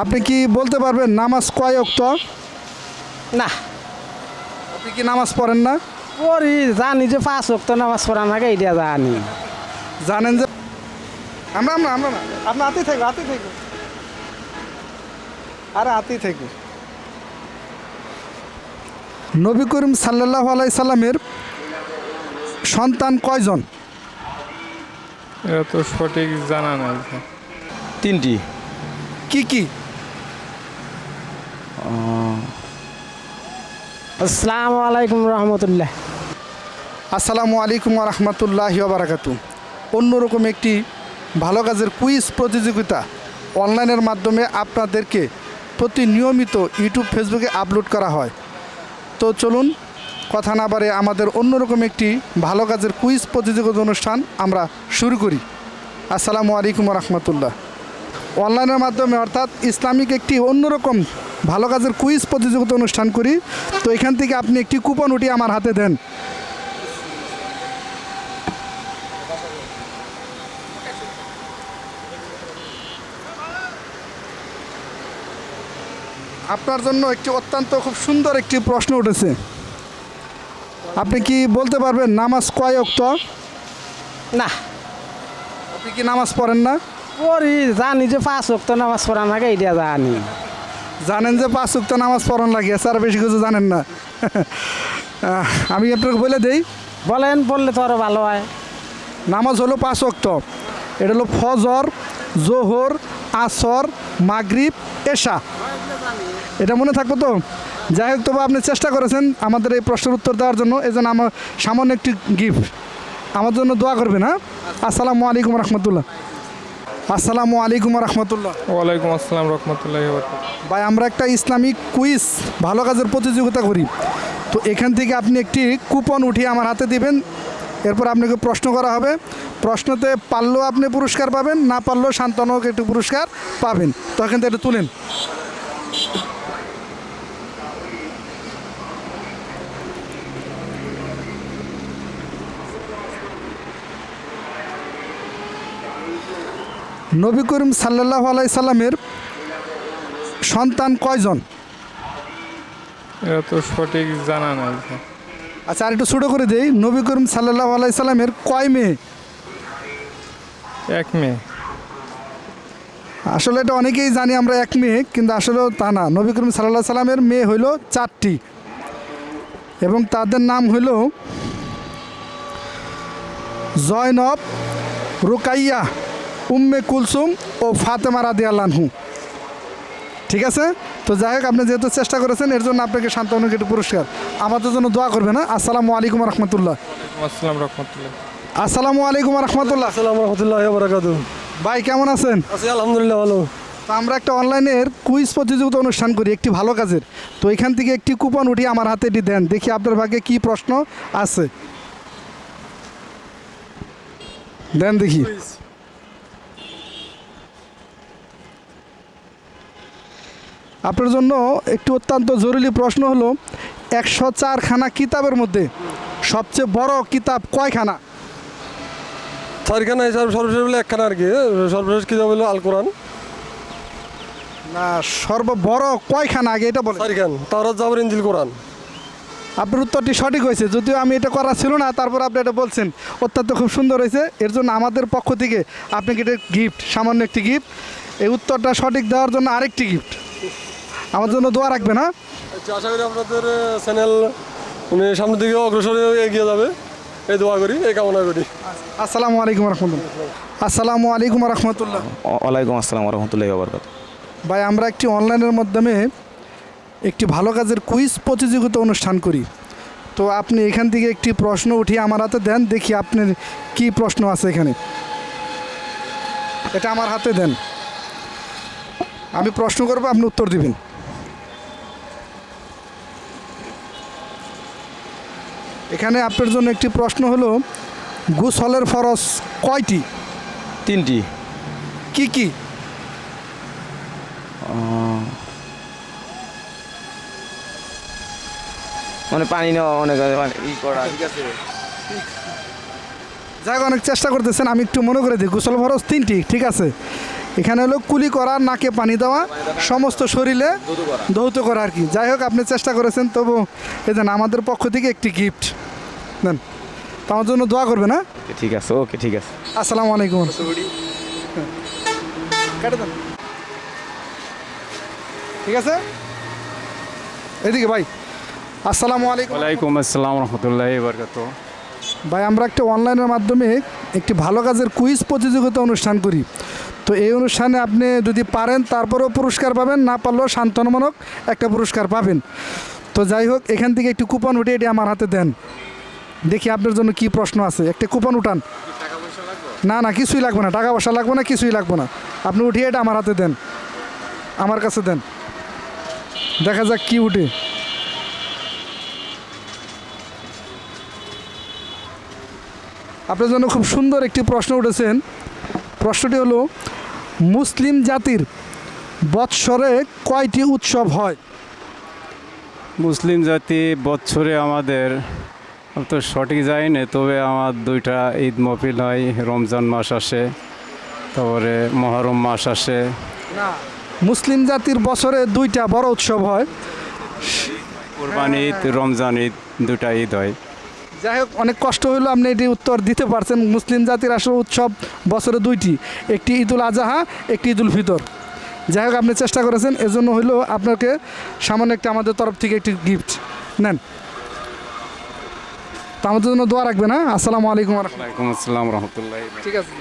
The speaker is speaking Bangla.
আপনি কি বলতে পারবেন নামাজ কয় অক্ত না। আপনি কি নামাজ পড়েন না? পড়ি জানি যে পাঁচ অক্ত নামাজ পড়া নাকি এটা জানি। জানেন যে আমরা আমরা আমরা না আপনার হাতেই থাকবে হাতেই থাকবে। আরে হাতেই থাকবে। নবী করিম সাল্লাহ আলাই সাল্লামের সন্তান কয়জন? এটা তো সঠিক জানা নাই। তিনটি। কি কি? আসসালামু আলাইকুম রহমতুল্লাহ। আসসালামু আলাইকুম রহমতুল্লাহ বারাকাতু। অন্যরকম একটি ভালো কাজের কুইজ প্রতিযোগিতা অনলাইনের মাধ্যমে আপনাদেরকে প্রতি নিয়মিত ইউটিউব, ফেসবুকে আপলোড করা হয়। তো চলুন, কথা না বাড়ে আমাদের অন্যরকম একটি ভালো কাজের কুইজ প্রতিযোগিতা অনুষ্ঠান আমরা শুরু করি। আসসালামু আলাইকুম রহমতুল্লাহ। অনলাইনের মাধ্যমে অর্থাৎ ইসলামিক একটি অন্যরকম ভালো কাজের কুইজ প্রতিযোগিতা অনুষ্ঠান করি। তো এখান থেকে আপনি একটি কুপন উঠিয়ে আমার হাতে দেন। আপনার জন্য একটি অত্যন্ত খুব সুন্দর একটি প্রশ্ন উঠেছে। আপনি কি বলতে পারবেন নামাজ কয় অক্ত না। আপনি কি নামাজ পড়েন না? পড়ি জানি যে পাঁচ অক্ত নামাজ পড়া নাকি এটা জানি। জানেন যে পাঁচ উক্ত নামাজ পড়ান লাগে স্যার বেশি কিছু জানেন না। আমি আপনাকে বলে দেই। বলেন বললে তো আরও ভালো হয়। নামাজ হলো পাঁচ অক্ত এটা হলো ফজর জোহর আসর মাগরিব এশা। এটা মনে থাকব তো? যাই হোক তবে আপনি চেষ্টা করেছেন আমাদের এই প্রশ্নের উত্তর দেওয়ার জন্য। এই জন্য আমার সামান্য একটি গিফট আমার জন্য দোয়া করবেন হ্যাঁ? আসসালামু আলাইকুম রহমতুল্লাহ। আসসালামু আলাইকুম রহমতুল্লাহ। ওয়ালাইকুম আসসালাম রহমতুল্লাহ ভাই আমরা একটা ইসলামিক কুইজ ভালো কাজের প্রতিযোগিতা করি। তো এখান থেকে আপনি একটি কুপন উঠিয়ে আমার হাতে দিবেন। এরপর আপনাকে প্রশ্ন করা হবে। প্রশ্নতে পারলেও আপনি পুরস্কার পাবেন না পারলেও শান্তনুকে একটু পুরস্কার পাবেন। তো এখান থেকে একটু তুলেন। নবী করিম সাল্লাহ আলাই সাল্লামের সন্তান কয়জন? এটা তো সঠিক জানা নাই। আচ্ছা আর একটু ছোটো করে দেই। নবী করিম সাল্লাহ আলাই সাল্লামের কয় মেয়ে? এক মেয়ে। আসলে এটা অনেকেই জানি আমরা এক মেয়ে কিন্তু আসলে তা না। নবী করিম সাল্লাহ সাল্লামের মেয়ে হইল চারটি এবং তাদের নাম হইল জয়নব রুকাইয়া উম্মে কুলসুম ও ফাতেমা রাদি আল্লাহু ঠিক আছে? তো যাই হোক আপনি যেহেতু চেষ্টা করেছেন এর জন্য আপনাকে শান্তনুকে একটু পুরস্কার। আমাদের জন্য দোয়া করবেন না আসসালামু আলাইকুম রহমতুল্লাহ। আসসালাম রহমতুল্লাহ। আসসালামু আলাইকুম রহমতুল্লাহ। আসসালামু রহমতুল্লাহ বারাকাতু ভাই কেমন আছেন? আছি আলহামদুলিল্লাহ ভালো। তো আমরা একটা অনলাইনের কুইজ প্রতিযোগিতা অনুষ্ঠান করি একটি ভালো কাজের। তো এখান থেকে একটি কুপন উঠিয়ে আমার হাতে এটি দেন দেখি আপনার ভাগ্যে কি প্রশ্ন আছে। দেন দেখি। আপনার জন্য একটি অত্যন্ত জরুরি প্রশ্ন হলো একশো চারখানা কিতাবের মধ্যে সবচেয়ে বড় কিতাব কয়খানা? চারখানা হিসাবে সর্বশেষ বলে একখানা আর কি সর্বশেষ কিতাব হলো আল কোরআন না সর্ব বড় কয়খানা আগে এটা বলে চারখান তাওরাত জাবর ইঞ্জিল কোরআন। আপনার উত্তরটি সঠিক হয়েছে যদিও আমি এটা করা ছিল না তারপর আপনি এটা বলছেন অত্যন্ত খুব সুন্দর হয়েছে। এর জন্য আমাদের পক্ষ থেকে আপনাকে এটা গিফট সামান্য একটি গিফট এই উত্তরটা সঠিক দেওয়ার জন্য আরেকটি গিফট আমার জন্য দোয়া রাখবেন হ্যাঁ? আচ্ছা আশা করি আপনাদের চ্যানেল উনি সামনের দিকে অগ্রসর হয়ে এগিয়ে যাবে। এই দোয়া করি এই কামনা করি। আসসালামু আলাইকুম রহমতুল্লাহ। আসসালামু আলাইকুম রহমতুল্লাহ। ওয়ালাইকুম আসসালাম রহমতুল্লাহ বরকাত ভাই আমরা একটি অনলাইনের মাধ্যমে একটি ভালো কাজের কুইজ প্রতিযোগিতা অনুষ্ঠান করি। তো আপনি এখান থেকে একটি প্রশ্ন উঠিয়ে আমার হাতে দেন দেখি আপনার কি প্রশ্ন আছে এখানে। এটা আমার হাতে দেন। আমি প্রশ্ন করব আপনি উত্তর দিবেন। এখানে আপনার জন্য একটি প্রশ্ন হলো গুসলের ফরজ কয়টি? তিনটি। কি কি? মানে পানি নেওয়া অনেক মানে ই করা ঠিক আছে? যাই হোক, অনেক চেষ্টা করতেছেন আমি একটু মনে করে দিই গোসল ফরজ তিনটি ঠিক আছে? এখানে হলো কুলি করা নাকে পানি দেওয়া সমস্ত শরীরে ধৌত করা। আর কি। যাই হোক আপনি চেষ্টা করেছেন তবু দেন আমাদের পক্ষ থেকে একটি গিফট দেন তো আমার জন্য দোয়া করবে না ঠিক আছে ওকে ঠিক আছে। আসসালামু আলাইকুম। কেটে দেন। ঠিক আছে? এদিকে ভাই আসসালামু আলাইকুম। ওয়ালাইকুম আসসালাম রহমতুল্লাহ বরকত ভাই আমরা একটা অনলাইনের মাধ্যমে একটি ভালো কাজের কুইজ প্রতিযোগিতা অনুষ্ঠান করি। তো এই অনুষ্ঠানে আপনি যদি পারেন তারপরেও পুরস্কার পাবেন না পারলেও সান্ত্বনামূলক একটা পুরস্কার পাবেন। তো যাই হোক এখান থেকে একটি কুপন উঠে এটি আমার হাতে দেন। দেখি আপনার জন্য কি প্রশ্ন আছে। একটা কুপন উঠান। না না, কিছুই লাগবে না। টাকা পয়সা লাগবে না, কিছুই লাগবে না। আপনি উঠিয়ে এটা আমার হাতে দেন। আমার কাছে দেন। দেখা যাক কি উঠে। আপনার জন্য খুব সুন্দর একটি প্রশ্ন উঠেছেন। প্রশ্নটি হলো, মুসলিম জাতির বৎসরে কয়টি উৎসব হয়? মুসলিম জাতি বৎসরে আমাদের আমি তো সঠিক যাই না তবে আমার দুইটা ঈদ মফিল হয় রমজান মাস আসে তারপরে মহরম মাস আসে। মুসলিম জাতির বছরে দুইটা বড় উৎসব হয়। কোরবানি ঈদ রমজান ঈদ দুটা ঈদ হয়। যাই হোক অনেক কষ্ট হলো আপনি এটি উত্তর দিতে পারছেন। মুসলিম জাতির আসলে উৎসব বছরে দুইটি একটি ঈদুল আজহা একটি ঈদুল ফিতর। যাই হোক আপনি চেষ্টা করেছেন এজন্য হইল আপনাকে সামান্য একটা আমাদের তরফ থেকে একটি গিফট নেন। তো আমাদের জন্য দোয়া রাখবেন হ্যাঁ? আসসালামু আলাইকুম আলাইকুম আসসালাম রহমতুল্লাহ। ঠিক আছে।